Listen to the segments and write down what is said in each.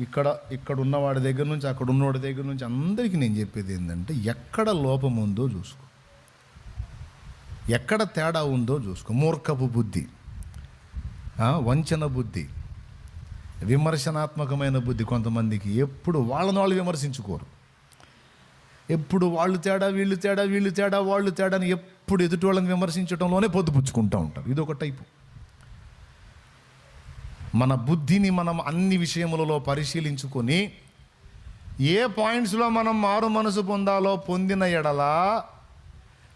ఇక్కడ ఇక్కడ ఉన్నవాడి దగ్గర నుంచి అక్కడ ఉన్నవాడి దగ్గర నుంచి అందరికీ నేను చెప్పేది ఏంటంటే ఎక్కడ లోపం ఉందో చూసుకో. ఎక్కడ తేడా ఉందో చూసుకో. మూర్ఖపు బుద్ధి. ఆ, వంచన బుద్ధి. విమర్శనాత్మకమైన బుద్ధి కొంతమందికి ఎప్పుడు వాళ్ళని వాళ్ళు విమర్శించుకోరు. ఎప్పుడు వాళ్ళు తేడా వీళ్ళు తేడా వీళ్ళు తేడా వాళ్ళు తేడా అని ఎప్పుడు ఎదుటి వాళ్ళని విమర్శించడంలోనే పొద్దుపుచ్చుకుంటూ ఉంటారు. ఇది ఒక టైపు. మన బుద్ధిని మనం అన్ని విషయములలో పరిశీలించుకొని ఏ పాయింట్స్లో మనం మారు మనసు పొందాలో పొందిన ఎడల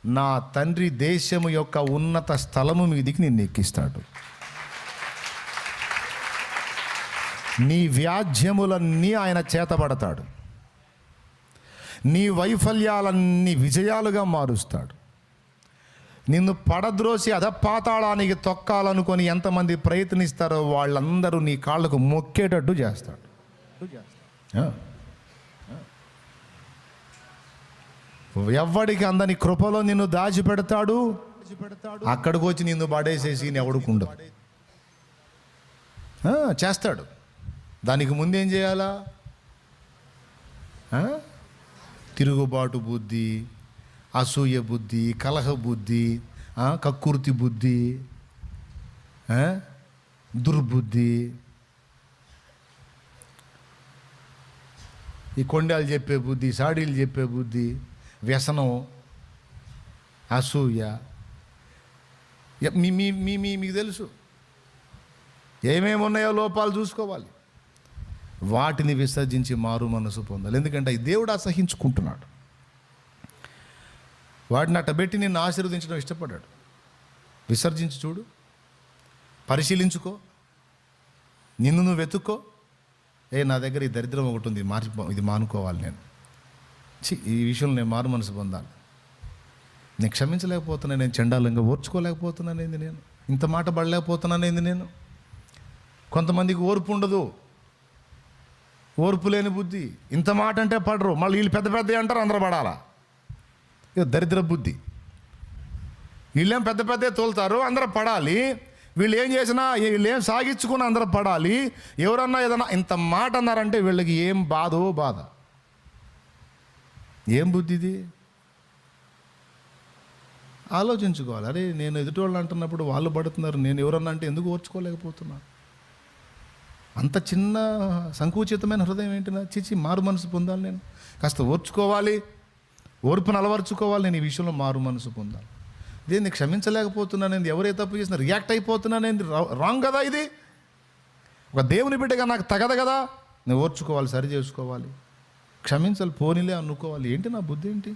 నా తండ్రి దేశము యొక్క ఉన్నత స్థలము మీదికి నిన్ను ఎక్కిస్తాడు. నీ వ్యాజ్యములన్నీ ఆయన చేతబడతాడు నీ వైఫల్యాలన్నీ విజయాలుగా మారుస్తాడు. నిన్ను పడద్రోసి అధపాతాళానికి తొక్కాలనుకొని ఎంతమంది ప్రయత్నిస్తారో వాళ్ళందరూ నీ కాళ్ళకు మొక్కేటట్టు చేస్తాడు. ఎవ్వడికి అందని కృపలో నిన్ను దాచిపెడతాడు? అక్కడికి వచ్చి నిన్ను పడేసేసి ఎవడుకుండు చేస్తాడు. దానికి ముందేం చేయాలా? తిరుగుబాటు బుద్ధి అసూయ బుద్ధి కలహ బుద్ధి కక్కుర్తి బుద్ధి దుర్బుద్ధి. ఈ కొండాలు చెప్పే బుద్ధి సాడీలు చెప్పే బుద్ధి వ్యసనం అసూయ. మీ మీ మీ మీ- మీకు తెలుసు. ఏమేమి ఉన్నాయో లోపాలు చూసుకోవాలి. వాటిని విసర్జించి మారు మనసు పొందాలి. ఎందుకంటే దేవుడు అసహించుకుంటున్నాడు. వాడిని అట్ట పెట్టి నిన్ను ఆశీర్వదించడం ఇష్టపడ్డాడు. విసర్జించి చూడు. పరిశీలించుకో. నిన్ను నువ్వు వెతుక్కో. ఏ నా దగ్గర ఈ దరిద్రం ఒకటి ఉంది. మార్చి ఇది మానుకోవాలి నేను. చి ఈ విషయంలో నేను మారు మనసు పొందాలి. నేను క్షమించలేకపోతున్నాను నేను చండాలంగా ఓర్చుకోలేకపోతున్నాను ఏంది నేను. ఇంత మాట పడలేకపోతున్నాను ఏంది నేను. కొంతమందికి ఓర్పు ఉండదు. ఓర్పు లేని బుద్ధి. ఇంత మాట అంటే పడరు. మళ్ళీ వీళ్ళు పెద్ద పెద్ద అంటారు అందరూ పడాలా? దరిద్ర బుద్ధి. వీళ్ళేం పెద్ద పెద్ద తోలుతారు అందరూ పడాలి. వీళ్ళు ఏం చేసినా వీళ్ళు ఏం సాగించుకుని అందరూ పడాలి. ఎవరన్నా ఏదన్నా ఇంత మాట అన్నారంటే వీళ్ళకి ఏం బాధో బాధ. ఏం బుద్ధి ఇది? ఆలోచించుకోవాలి. అరే నేను ఎదుటి వాళ్ళు అంటున్నప్పుడు వాళ్ళు పడుతున్నారు. నేను ఎవరన్నా అంటే ఎందుకు ఓర్చుకోలేకపోతున్నా? అంత చిన్న సంకుచితమైన హృదయం ఏంటి నా చిచి మారు మనసు పొందాలి నేను. కాస్త ఓర్చుకోవాలి. ఓర్పును అలవర్చుకోవాలి నేను ఈ విషయంలో మారు మనసు పొందాలి. దీన్ని క్షమించలేకపోతున్నానేది ఎవరే తప్పు చేసినా రియాక్ట్ అయిపోతున్నానేది రాంగ్ కదా ఇది? ఒక దేవుని బిడ్డగా నాకు తగదు కదా? నేను ఓర్చుకోవాలి సరి చేసుకోవాలి. క్షమించాలి పోనీలే అనుకోవాలి. ఏంటి నా బుద్ధి ఏంటి?